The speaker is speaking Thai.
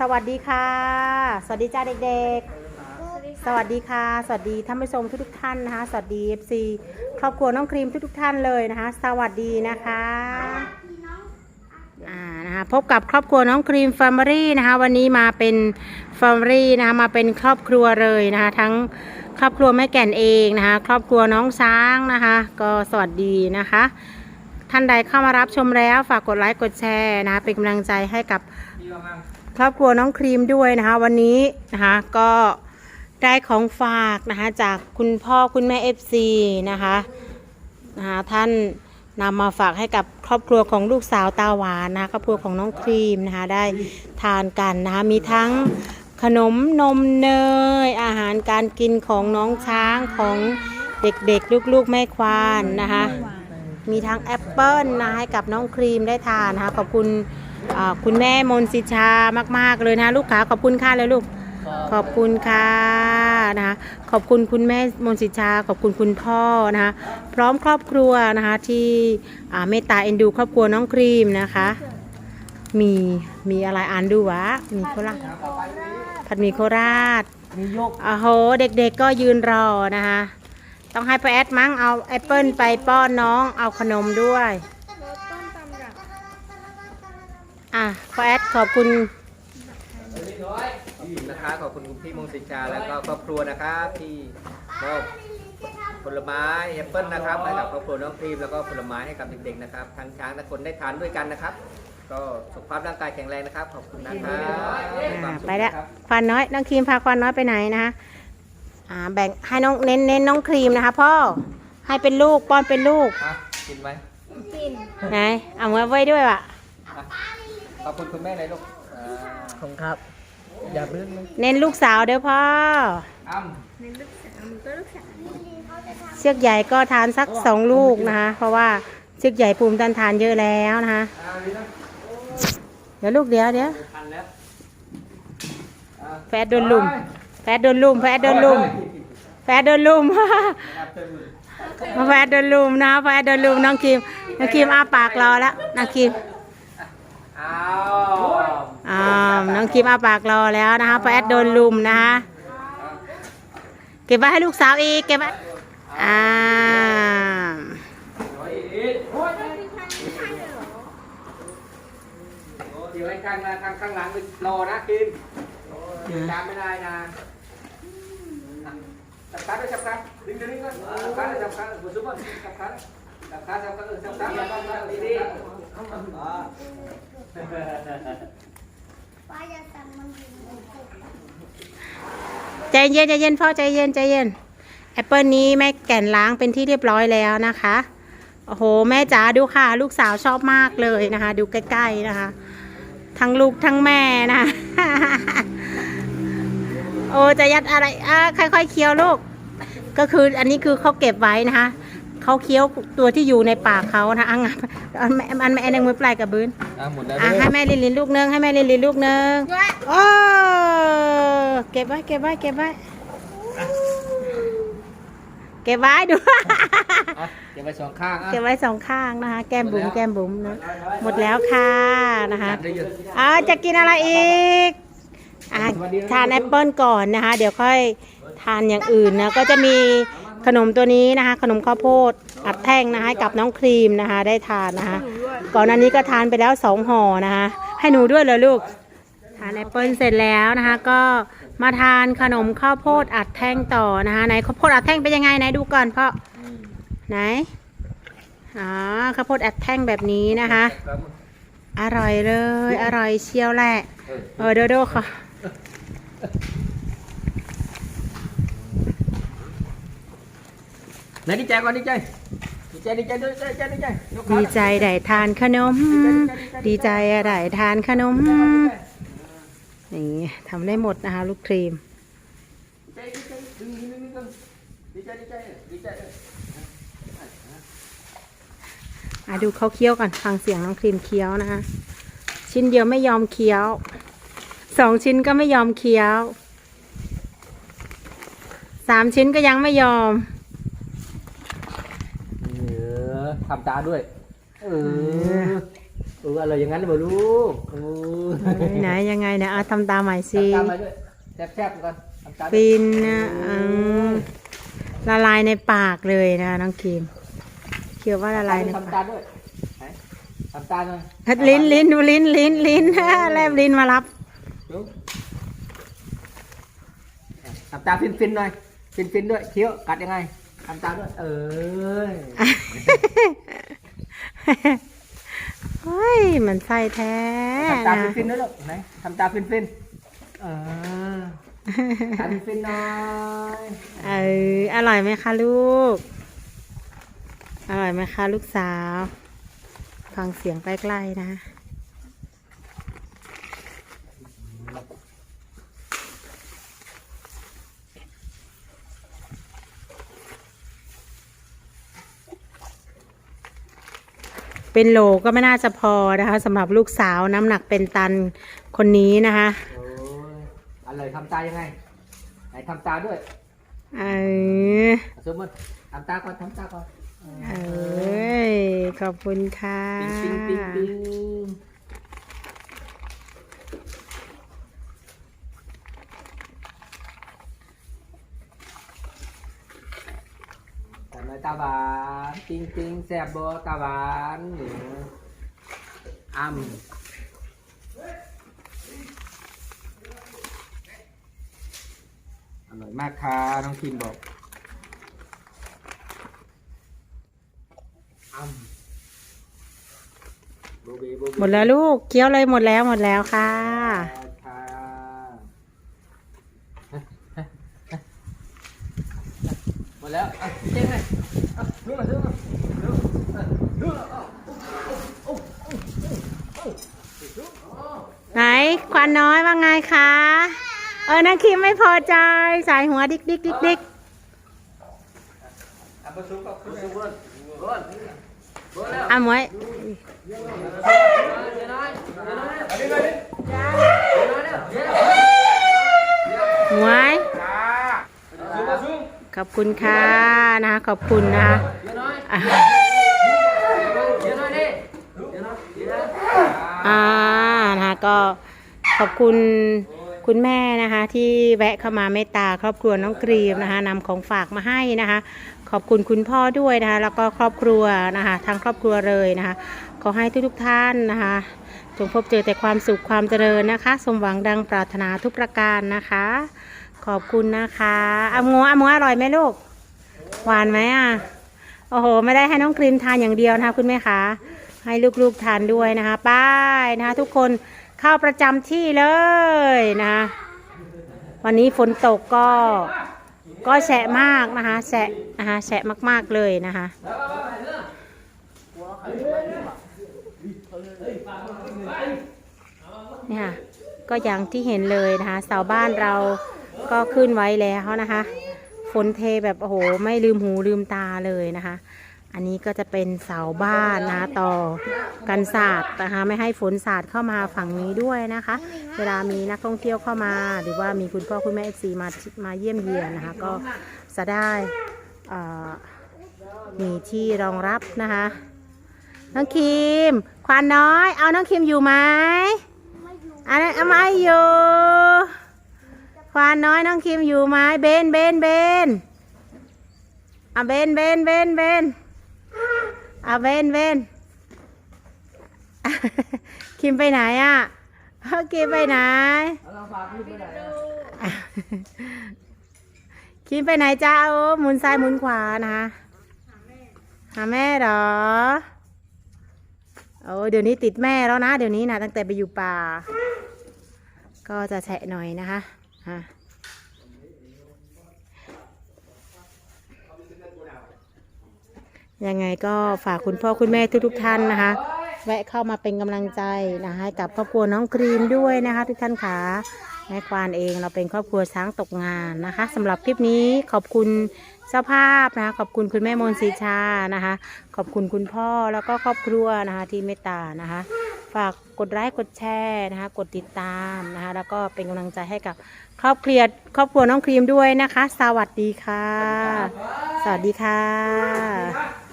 สวัสดีค่ะ สวัสดีจ้าเด็กๆ สวัสดีค่ะ สวัสดีท่านผู้ชมทุกๆท่านนะคะ สวัสดี FC ครอบครัวน้องครีมทุกๆท่านเลยนะคะ สวัสดีนะคะอ่านะคะพบกับครอบครัวน้องครีมแฟมิลี่นะคะวันนี้มาเป็นแฟมิลี่นะคะมาเป็นครอบครัวเลยนะคะทั้งครอบครัวแม่แก่นเองนะคะครอบครัวน้องช้างนะคะ ก็สวัสดีนะคะท่านใดเข้ามารับชมแล้วฝากกดไลค์กดแชร์นะคะเป็นกำลังใจให้กับ ครอบครัวน้องครีมด้วยนะคะ วันนี้นะคะก็ได้ของฝากนะคะจากคุณพ่อคุณแม่เอฟซีนะคะนะคะท่านนำมาฝากให้กับครอบครัวของลูกสาวตาหวานนะคะครอบครัวของน้องครีมนะคะได้ทานกันนะคะมีทั้งขนมนมเนย อาหารการกินของน้องช้างของเด็กๆ ลูกๆแม่ควานนะคะมีทั้งแอปเปิลนะให้กับน้องครีมได้ทานนะคะขอบคุณ คุณแม่มนต์สิชามาก ๆ เลยนะลูกขาขอบคุณค่ะเลยลูก ขอบคุณค่ะนะคะขอบคุณคุณแม่มนต์สิชา ขอบคุณคุณพ่อนะคะพร้อมครอบครัวนะคะที่อ่าเมตตาเอ็นดู ครอบครัวน้องครีมนะคะ มีมีอะไรอ่านดูวะมีโคราชผัดหมีโคราชมียกโอ้โหเด็กๆก็ยืนรอนะคะต้องให้พ่อแอดมั้งเอาแอปเปิลไปป้อนน้องเอาขนมด้วย อะพ่อแอดขอบคุณนะคะขอบคุณคุณพี่มงสิชาแล้วก็ครอบครัวนะครับที่มอบผลไม้แอปเปิลนะครับให้กับครอบครัวน้องครีมแล้วก็ผลไม้ให้กับเด็กๆนะครับทั้งช้างและคนได้ทานด้วยกันนะครับ ก็สุขภาพร่างกายแข็งแรงนะครับขอบคุณนะครับมีคอ่าวามสุขไปแล้วนะครับ ควันน้อยน้องครีมพาควันน้อยไปไหนนะคะอ่าแบ่งให้น้องเน้นเน้นน้องครีมนะคะพ่อให้เป็นลูกป้อนเป็นลูกอะกินไหมไหนเอามือไว้ด้วยว่ะ อะ ขอบคุณคุณแม่เลยลูกอ่าขอบคุณครับ อย่าเลื่อนเลยเน้นลูกสาวเด้อพ่อ อ้ำเชือกใหญ่ก็ทานสักสองลูกนะคะ เพราะว่าเชือกใหญ่ภูมิต้านทานเยอะแล้วนะคะอ่าดีนะเดี๋ยวลูกเดี๋ยวเดี๋ยวทันแล้วอะแฟดโดนลุม แฟดโดนลุม แฟดโดนลุม แฟดโดนลุมแฟดโดนลุมนะแฟดโดนลุมน้องคิมน้องคิมอ้าปากรอแล้วน้องคิม อ้าว อ่า น้องคิมอ้าปากรอแล้วนะคะแฟดโดนลุมนะคะเก็บไว้ให้ลูกสาวอีกเก็บไว้อ่าเดี๋ยวให้ข้างหน้าข้างข้างหลังไปรอนะคิมจามไม่ได้นะจับขาด้วยจับขาดึงดึงดึงก่อนจับขาเลยจับขาหัวซุปก่อนจับขาจับขาจับขาเออจับขาจับขาดีดี ใจเย็นใจเย็นพ่อใจเย็นใจเย็นแอปเปิลนี้แม่แก่นล้างเป็นที่เรียบร้อยแล้วนะคะโอ้โหแม่จ๋าดูค่ะ ลูกสาวชอบมากเลยนะคะ ดูใกล้ๆนะคะ ทั้งลูกทั้งแม่นะะโอ้จะยัดอะไรอะค่อยๆเคี้ยวลูก ก็คืออันนี้คือเขาเก็บไว้นะคะ เขาเคี้ยวตัวที่อยู่ในปากเขานะอังอันแม่อันแม่ในมือปลายกับบืนอะหมดแล้วอะให้แม่ลินลินลูกนึงให้แม่ลินลินลูกนึงโอ้เก็บไว้เก็บไว้เก็บไว้เก็บไว้ดูเก็บไว้สองข้างเก็บไว้สองข้างนะคะ แก้มบุ๋มแก้มบุ๋มนะหมดแล้วค่ะนะคะอะอ่าจะกินอะไรอีกอะทานแอปเปิลก่อนนะคะ เดี๋ยวค่อยทานอย่างอื่นนะก็จะมี ขนมตัวนี้นะคะ ขนมข้าวโพดอัดแท่งนะคะให้กับน้องครีมนะคะ ได้ทานนะคะ ก่อนหน้านี้ก็ทานไปแล้วสองห่อนะคะ ให้หนูด้วยเลยลูกทานแอปเปิลเสร็จแล้วนะคะ ก็มาทานขนมข้าวโพดอัดแท่งต่อนะคะไหนข้าวโพดอัดแท่งเป็นยังไงไหนดูก่อนพ่อไหนอ๋อข้าวโพดอัดแท่งแบบนี้นะคะ อร่อยเลย อร่อยเชียวแหละเออเออโดโดค่ะ ไหนดีใจก่อนดีใจดีใจดีใจดีใจดีใจดีใจยกขาดีใจได้ทานขนม ดีใจอะได้ทานขนมนี่ทำได้หมดนะคะลูกครีมดีใจดีใจดึงดึงดึงดึงดีใจดีใจดีใจอะดูเขาเคี้ยวก่อนฟังเสียงน้องครีมเคี้ยวนะคะชิ้นเดียวไม่ยอมเคี้ยวสองชิ้นก็ไม่ยอมเคี้ยวสามชิ้นก็ยังไม่ยอม เออทำตาด้วย เออเอออร่อยอย่างนั้นเลยบ่ลูกโอ้เอ้ยไหนยังไงเนี่ยเอาทำตามใหม่สิทำตามมาด้วยแซ่บๆก่อนทำตามด้วยฟินนะอืมละลายในปากเลยนะน้องครีมเคี้ยวว่าละลายในทำปาตากด้วยไหนทำตาหน่อยลิ้นลิ้นดูลิ้นลิ้นลิ้น แลบลิ้นมารับ ดูทำตาฟินๆหน่อยฟินๆด้วยเคี้ยวกัดยังไงทำตาด้วยเอ้ย เฮ้ยมันไส้แท้ทำตานะฟินๆด้วยลูกไหนทำตาฟินๆเออตาฟินๆหน่อยเอออร่อยไหมคะลูก อร่อยไหมคะลูกสาว ฟังเสียงใกล้ๆนะ เป็นโหลก็ไม่น่าจะพอนะคะสำหรับลูกสาวน้ำหนักเป็นตันคนนี้นะคะโอ้ยอร่อยทำตายังไงไหนทำตาด้วยเออสมมติทำตาก่อนทำตาก่อนเอ้ยขอบคุณค่ะปิ๊งปิ๊งปิ๊งปิ๊งทำไมตาหวานปิ๊งปิ๊งแซ่บบ่ตาหวานหรืออ้ำอร่อยมากค่ะน้องคิมบอกอ้ำโบเบโบเบหมดแล้วลูกเคี้ยวเลยหมดแล้วหมดแล้วค่ะค่ะหมดแล้วอะเไงอะลุกมาลุกมาลุกอะลุกอะไหนควันน้อยว่าไงคะ เออนักคิมไม่พอใจสายหัวดิกดิกดิกดิกอะประชุมกับประชุมก่อนก่อนก่อนแล้วอะหมวยเดี๋ยวน้อยห้อยเดี๋ยวน้อยเดี๋ยวน้อยเดี๋ยวน้อยเดี๋ยวหมวยขอบคุณค่ะนะคะขอบคุณนะคะ อ่านะคะก็ขอบคุณคุณแม่นะคะ ที่แวะเข้ามาเมตตาครอบครัวน้องกรีมนะคะนำของฝากมาให้นะคะ ขอบคุณคุณพ่อด้วยนะคะ แล้วก็ครอบครัวนะคะทั้งครอบครัวเลยนะคะ ขอให้ทุกๆท่านนะคะจงพบเจอแต่ความสุขความเจริญนะคะ สมหวังดังปรารถนาทุกประการนะคะ ขอบคุณนะคะอามัวอามัวอร่อยไหมลูก หวานไหมอะ อ้โห ไม่ได้ให้น้องกรีมทานอย่างเดียวนะคะคุณแม่คะให้ลูกๆทานด้วยนะคะป้ายนะคะทุกคนเข้าประจำที่เลยนะคะวันนี้ฝนตกก็ก็แฉะมากนะคะแฉะนะคะแฉะมากๆเลยนะคะเนี่ยค่ะก็อย่างที่เห็นเลยนะคะเสาบ้านเราก็ขึ้นไว้แล้วนะคะ ฝนเทแบบโอ้โหไม่ลืมหูลืมตาเลยนะคะ อันนี้ก็จะเป็นเสาบ้านนะต่อกันศาสตร์นะคะไม่ให้ฝนสาดเข้ามาฝั่งนี้ด้วยนะคะ เวลามีนักท่องเที่ยวเข้ามา หรือว่ามีคุณพ่อคุณแม่เอฟซีมามาเยี่ยมเยียนนะคะ ก็จะได้มีที่รองรับนะคะ น้องคิม ควานน้อย เอาน้องคิมอยู่ไหมอันนั้นเอาไม่อยู่ ควานน้อยน้องคิมอยู่ไหมเบนเบนเบนเอาเบนเบนเบนเบนเอาเบนเบนคิมไปไหนอะเอาคิมไปไหนคิมไปไหนจ้าโอ้หมุนซ้ายหมุนขวานะคะหาแม่เหรอโอ้เดี๋ยวนี้ติดแม่แล้วนะ เดี๋ยวนี้นะตั้งแต่ไปอยู่ป่า ก็จะแฉะหน่อยนะคะ ฮะยังไงก็ฝากคุณพ่อคุณแม่ทุกๆท่านนะคะ แวะเข้ามาเป็นกำลังใจนะคะให้กับครอบครัวน้องกรีมด้วยนะคะ ทุกท่านค่ะแม่ควานเองเราเป็นครอบครัวช้างตกงานนะคะสำหรับคลิปนี้ขอบคุณเจ้าภาพนะคะ ขอบคุณคุณแม่มนศรีชานะคะ ขอบคุณคุณพ่อแล้วก็ครอบครัวนะคะที่เมตตานะคะ ฝากกดไลค์กดแชร์นะคะ กดติดตามนะคะ แล้วก็เป็นกำลังใจให้กับครอบครัวครอบครัวน้องครีมด้วยนะคะ สวัสดีค่ะ สวัสดีค่ะ